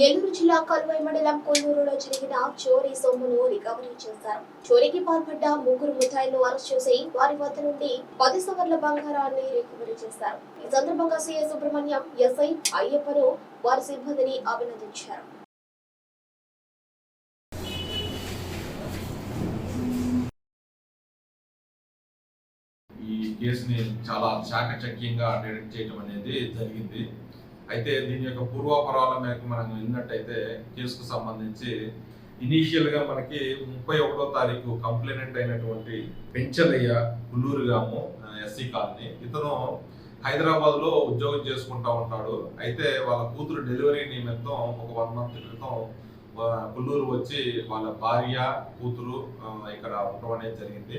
నెల్లూరు జిల్లా కల్వై మండలం కొల్లూరులో జరిగిన చోరీ సొమ్మును రికవరీ చేశారు. చోరీకి పాల్పడ్డ ముగ్గురు ముఠాయిలను అరెస్ట్ చేసి వారి వద్ద నుండి పది సవర్ల బంగారాన్ని రికవరీ చేశారు. ఈ సందర్భంగా సీఐ సుబ్రహ్మణ్యం ఎస్ఐ అయ్యప్పను వారి సిబ్బందిని అభినందించారు. ఈ కేసుని చాలా చాకచక్యంగా డిటెక్ట్ చేయడం అనేది జరిగింది. అయితే దీని యొక్క పూర్వాపరాల మేరకు మనం విన్నట్టయితే కేసుకు సంబంధించి ఇనీషియల్గా మనకి ముప్పై ఒకటో తారీఖు కంప్లైనెంట్ అయినటువంటి పెంచలయ్య కుల్లూరుగాము ఎస్సీ కాలనీ. ఇతను హైదరాబాద్లో ఉద్యోగం చేసుకుంటా ఉంటాడు. అయితే వాళ్ళ కూతురు డెలివరీ నిమిత్తం ఒక వన్ మంత్ క్రితం కుల్లూరు వచ్చి వాళ్ళ భార్య కూతురు ఇక్కడ ఉండడం అనేది జరిగింది.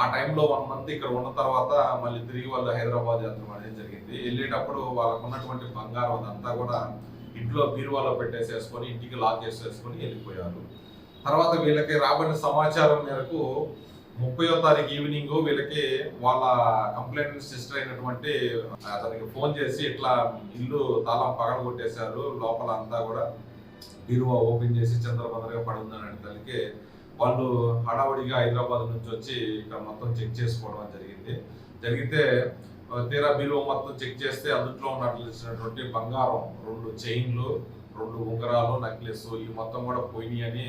ఆ టైంలో వన్ మంత్ ఇక్కడ ఉన్న తర్వాత మళ్ళీ తిరిగి వాళ్ళు హైదరాబాద్ యాత్ర అనేది జరిగింది. వెళ్ళేటప్పుడు వాళ్ళకు ఉన్నటువంటి బంగారం అదంతా కూడా ఇంట్లో బీరువాలో పెట్టేసేసుకొని ఇంటికి లాక్ చేసేసుకొని వెళ్ళిపోయారు. తర్వాత వీళ్ళకి రాబడిన సమాచారం మేరకు ముప్పయో తారీఖు ఈవినింగ్ వీళ్ళకి వాళ్ళ కంప్లైంట్ సిస్టర్ అయినటువంటి అతనికి ఫోన్ చేసి ఇట్లా ఇల్లు తాళం పగలగొట్టేశారు. లోపల అంతా కూడా బీరువా ఓపెన్ చేసి చంద్రభద్రగా పడుందని తల్లికి వాళ్ళు హడావుడిగా హైదరాబాద్ నుంచి వచ్చి ఇక్కడ మొత్తం చెక్ చేసుకోవడం జరిగింది. జరిగితే తీరా బిలువ మొత్తం చెక్ చేస్తే అందులో ఉన్నటువంటి బంగారం రెండు చైన్లు రెండు ఉంగరాలు నెక్లెస్ ఈ మొత్తం కూడా పోయినాయి అని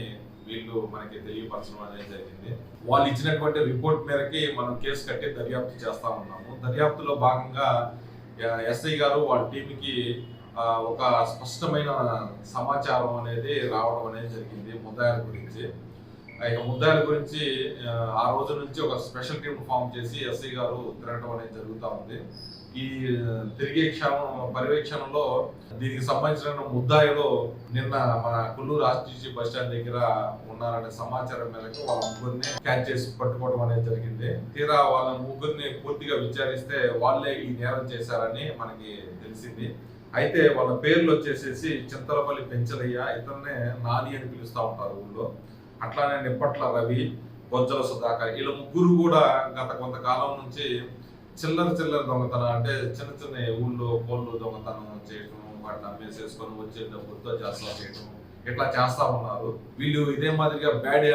వీళ్ళు మనకి తెలియపరచడం అనేది జరిగింది. వాళ్ళు ఇచ్చినటువంటి రిపోర్ట్ మేరకి మనం కేసు కట్టి దర్యాప్తు చేస్తా ఉన్నాము. దర్యాప్తులో భాగంగా ఎస్ఐ గారు వాళ్ళ టీంకి ఒక స్పష్టమైన సమాచారం అనేది రావడం అనేది జరిగింది ముద్దాయిల గురించి. ఇక ముద్దాయిల గురించి ఆ, రోజు నుంచి ఒక స్పెషల్ టీం ఫామ్ చేసి ఎస్ఐ గారు తిరగడం అనేది జరుగుతూ ఉంది. ఈ తిరిగే క్షణం పర్యవేక్షణలో దీనికి సంబంధించిన ముద్దాయిలో నిన్న మన కుల్లూరు ఆర్టీసీ బస్ స్టాండ్ దగ్గర ఉన్నారనే సమాచారం మేరకు వాళ్ళ ముగ్గురిని క్యాచ్ చేసి పట్టుకోవడం అనేది జరిగింది. తీరా వాళ్ళ ముగ్గురిని పూర్తిగా విచారిస్తే వాళ్ళే ఈ నేరం చేశారని మనకి తెలిసింది. అయితే వాళ్ళ పేర్లు వచ్చేసేసి చింతలపల్లి పెంచలయ్య ఇతన్నే నాని అని పిలుస్తూ ఉంటారు ఊళ్ళో. అట్లానే నిప్పట్ల రవి బొజ్జల సుధాకర్ వీళ్ళ ముగ్గురు కూడా గత కొంతకాలం నుంచి చిల్లర చిల్లర దొంగతనం అంటే చిన్న చిన్న ఊళ్ళో కోళ్ళు దొంగతనం చేయటం వాటిని అమ్మేసేసుకొని వచ్చే డబ్బులతో చేస్తా చేయటం ఇట్లా చేస్తా ఉన్నారు. వీళ్ళు ఇదే మాదిరిగా బ్యాడ్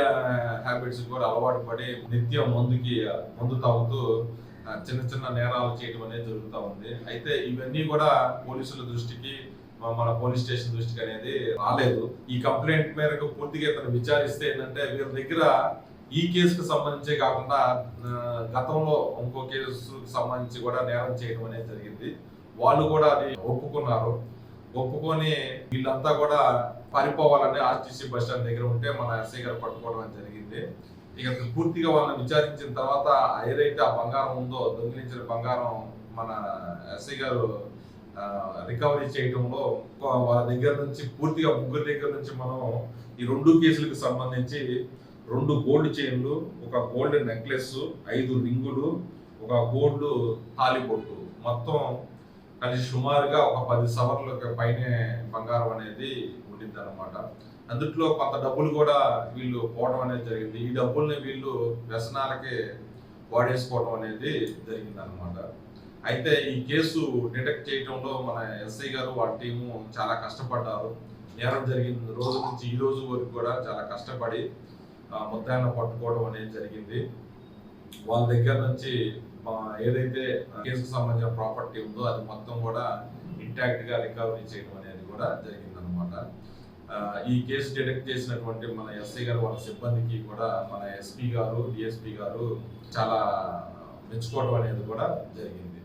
హ్యాబిట్స్ uh, కూడా అలవాటు పడి నిత్యం మందుకి మందు తాగుతూ చిన్న చిన్న నేరాలు చేయడం అనేది జరుగుతూ ఉంది. అయితే ఇవన్నీ కూడా పోలీసుల దృష్టికి మన పోలీస్ స్టేషన్ దృష్టికి అనేది రాలేదు. ఈ కంప్లైంట్ మేరకు పూర్తిగా ఇతను విచారిస్తే ఏంటంటే వీరి దగ్గర ఈ కేసుకు సంబంధించే కాకుండా గతంలో ఇంకో కేసుకు సంబంధించి కూడా నేరం చేయడం అనేది జరిగింది. వాళ్ళు కూడా అది ఒప్పుకున్నారు. ఒప్పుకొని వీళ్ళంతా కూడా పారిపోవాలని ఆర్టీసీ బస్ స్టాండ్ దగ్గర ఉంటే మన ఎస్ఐ గారు పట్టుకోవడం జరిగింది. ఇక పూర్తిగా వాళ్ళని విచారించిన తర్వాత ఏదైతే ఆ బంగారం ఉందో దొంగిలించిన బంగారం మన ఎస్ఐ గారు రికవరీ చేయడంలో వాళ్ళ దగ్గర నుంచి పూర్తిగా ముగ్గురు దగ్గర నుంచి మనం ఈ రెండు కేసులకు సంబంధించి రెండు గోల్డ్ చైన్లు ఒక గోల్డ్ నెక్లెస్ ఐదు రింగులు ఒక గోల్డ్ తాలిబొట్టు మొత్తం కలిసి సుమారుగా ఒక పది సవర్లకు పైనే బంగారం అనేది ఉండింది అనమాట అందుట్లో కొంత డబ్బులు కూడా వీళ్ళు పోవడం అనేది జరిగింది. ఈ డబ్బుల్ని వీళ్ళు వ్యసనాలకి వాడేసుకోవడం అనేది జరిగింది అనమాట అయితే ఈ కేసు డిటెక్ట్ చేయడంలో మన ఎస్ఐ గారు వాళ్ళ టీము చాలా కష్టపడ్డారు. నేరం జరిగిన రోజు నుంచి ఈ రోజు వరకు కూడా చాలా కష్టపడి మొత్తాన్ని పట్టుకోవడం అనేది జరిగింది. వాళ్ళ దగ్గర నుంచి మా ఏదైతే కేసుకు సంబంధించిన ప్రాపర్టీ ఉందో అది మొత్తం కూడా ఇంటాక్ట్గా రికవరీ చేయడం అనేది కూడా జరిగింది అనమాట ఈ కేసు డిటెక్ట్ చేసినటువంటి మన ఎస్ఐ గారు వాళ్ళ సిబ్బందికి కూడా మన ఎస్పీ గారు డిఎస్పీ గారు చాలా మెచ్చుకోవడం అనేది కూడా జరిగింది.